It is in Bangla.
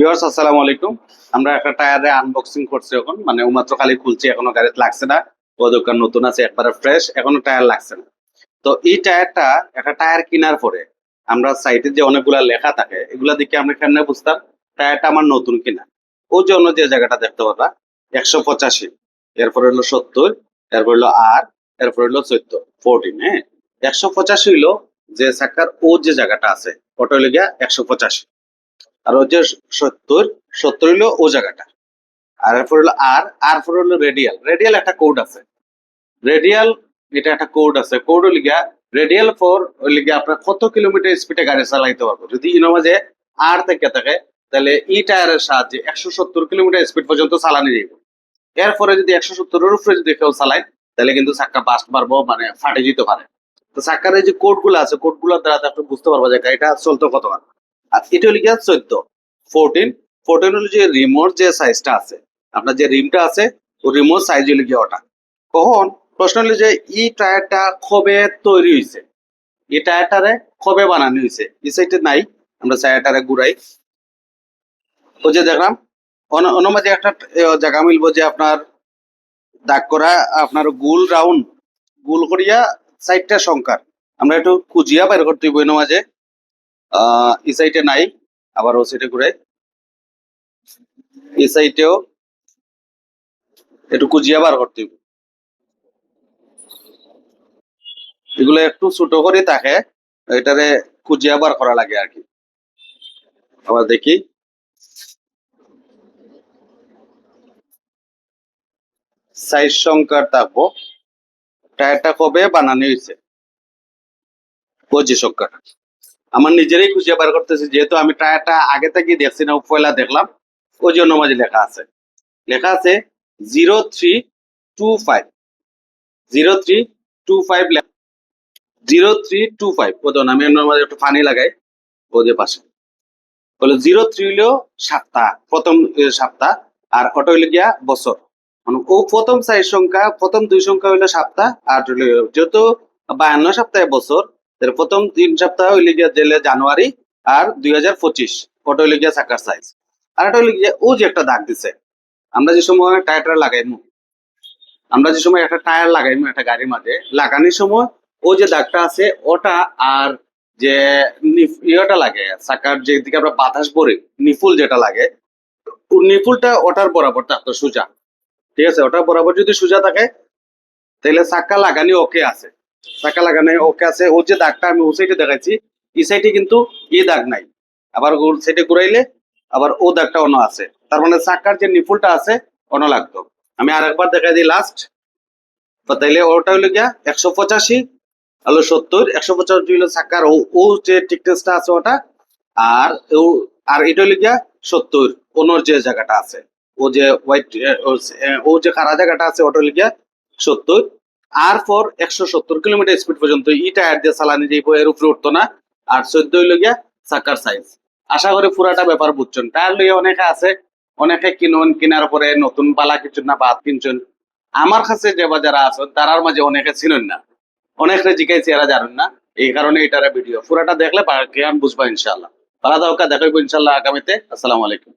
ভিউয়ার্স, আসসালামু আলাইকুম। আমরা একটা টায়ারে আনবক্সিং করছি এখন। মানে মাত্র খালি খুলছি, এখনও গাড়িতে লাগছে না। ও দোকান নতুন আছে, একবারে ফ্রেশ এখনও টায়ার লাগছে না। তো এই টায়ারটা একটা টায়ার কেনার পরে আমরা সাইটে যে অনেকগুলা লেখা থাকে, এগুলা দেখে আমরা কেমনে বুঝতাম টায়ারটা আমার নতুন কিনা। ও জন্য যে জায়গাটা দেখতে পারবা, একশো পঁচাশি, এরপর হলো সত্তর, এরপর হলো আর এরপর হলো চোদ্দ ফোরটিন হ্যাঁ? একশো পঁচাশি হলো যে চাকার ও যে জায়গাটা আছে, ওটা হলো গিয়া একশো পঁচাশি। আর হচ্ছে সত্তর সত্তর হলো ও জায়গাটা। আর এরপর হলো আর আর পর হলো রেডিয়াল রেডিয়াল একটা কোড আছে। রেডিয়াল এটা একটা কোড আছে। কোড হলো গিয়া রেডিয়াল ফর হলো গিয়া আপনার কত কিলোমিটার স্পিডে গাড়ি চালাইতে পারব? যদি ইনোভা যে আর থেকে থাকে, তাহলে ই টায়ারের সাহায্যে একশো সত্তর কিলোমিটার স্পিড পর্যন্ত চালানি যাইব এরপরে যদি একশো সত্তরের উপরে যদি কেউ চালায়, তাহলে কিন্তু চাক্কা বাস্ট মারবো মানে ফাটে যেতে পারে। তো চাক্কার এই যে কোডগুলো আছে কোডগুলোর দ্বারা আপনি বুঝতে পারব যে গাড়িটা চলতে কত আর এটা হলো গিয়া চোদ্দ। ফোরটিন ফোরটিন হলো যে রিমোট যে সাইজটা আছে, আপনার যে রিমটা আছে ও রিমোট সাইজ হলো গিয়ে ওটা। কখন? প্রশ্ন হলো যে ই টায়ারটা কবে তৈরি হয়েছে এই টায়ারটারে কবে বানানো হয়েছে এই সাইডে নাই, আমরা টায়ারটারে ঘুরাই। ও যে দেখলাম, অন- অনুমাদি একটা জায়গা মিলবো যে আপনার দাগ করা, আপনার গুল রাউন্ড গুল করিয়া সাইডটা সংখ্যার আমরা একটু খুঁজিয়া বের করতে হইব মাঝে। এই সাইডে নাই, আবার ও সাইডে ঘুরে এই সাইডেও একটু খুঁজিয়া বার করতে এগুলো একটু ছোট করে থাকে, এটারে খুঁজিয়া বার করা লাগে আর কি। আবার দেখি। সাইজ সংখ্যার থাকব টায়ারটা কবে বানানো হয়েছে? পঁচিশ সংখ্যাটা। আমার নিজেরই খুঁজে বার করতেছি, যেহেতু আমি টায়ারটা আগে থেকে দেখছি না পয়লা দেখলাম, ওই জন্য মাঝে লেখা আছে। লেখা আছে zero three two five zero three two five zero three two five ওদের আমি মাঝে একটু পানি লাগাই ওদের পাশে। বলে জিরো থ্রি হলো সপ্তাহ প্রথম সপ্তাহ আর ওটা হইল গিয়া বছর। মানে ও প্রথম চার সংখ্যা, প্রথম দুই সংখ্যা হইল সপ্তাহ আর হইল যেহেতু বায়ান্ন সপ্তাহে বছর প্রথম তিন সপ্তাহ হইলে গিয়া দিলে জানুয়ারি আর দুই হাজার পঁচিশ, ওটা হইলে গিয়া চাকার সাইজ। আর এটা হইলে গিয়া ও যে একটা দাগ দিছে, আমরা যে সময় টায়ারটা লাগাইমু, আমরা যে সময় একটা টায়ার লাগাইমু একটা গাড়ির মাঝে, লাগানোর সময় ও যে দাগটা আছে, ওটা আর যে ইয়েটা লাগে চাকার যেদিকে আমরা বাতাস পরে নিফুল যেটা লাগে নিফুলটা ওটার বরাবর থাকতো সোজা। ঠিক আছে ওটা বরাবর যদি সোজা থাকে, তাহলে চাকা লাগানি ওকে আছে। চাকা লাগানি, ওকে আছে ও যে দাগটা আমি ও সাইডে দেখাইছি, এই সাইডে কিন্তু এই দাগ নাই। আবার ওর সাইডে ঘুরাইলে আবার ও দাগটা অন্য আছে। তার মানে চাকার যে নিফুলটা আছে, অন্য লাগতো। আমি আর একবার দেখাই দিই লাস্ট তাইলে ওটা হলো গিয়া একশো পঁচাশি হলো সত্তর। একশো পঁচাশি হলো চাকার ও ও যে টিকটেসটা আছে ওটা, আর ও, আর এটা হলো গিয়া সত্তর ওনর যে জায়গাটা আছে। ও যে হোয়াইট ও যে কারা জায়গাটা আছে, ওটা হলো গিয়া সত্তর। আর ফর একশো সত্তর কিলোমিটার স্পিড পর্যন্ত ই টায়ার দিয়ে চালানি যাইব এর উপরে উঠতো না, আর চোদ্দ হইল গিয়া চাকার সাইজ আশা করি পুরাটা ব্যাপার বুঝছেন। টায়ার লইয়া অনেকে আছে, অনেকে কিনুন, কেনার পরে নতুন পালা কিনছেন না, বাদ কিনছেন। আমার কাছে যে যারা আছেন, তারার মাঝে অনেকে চিনেন না। অনেকটা জিজ্ঞাসি এরা জানেন না। এই কারণে এটার ভিডিও পুরাটা দেখলে বুঝবা ইনশাল্লাহ পালা দাওকা দেখাইবো ইনশাল্লাহ আগামীতে। আসসালামু আলাইকুম।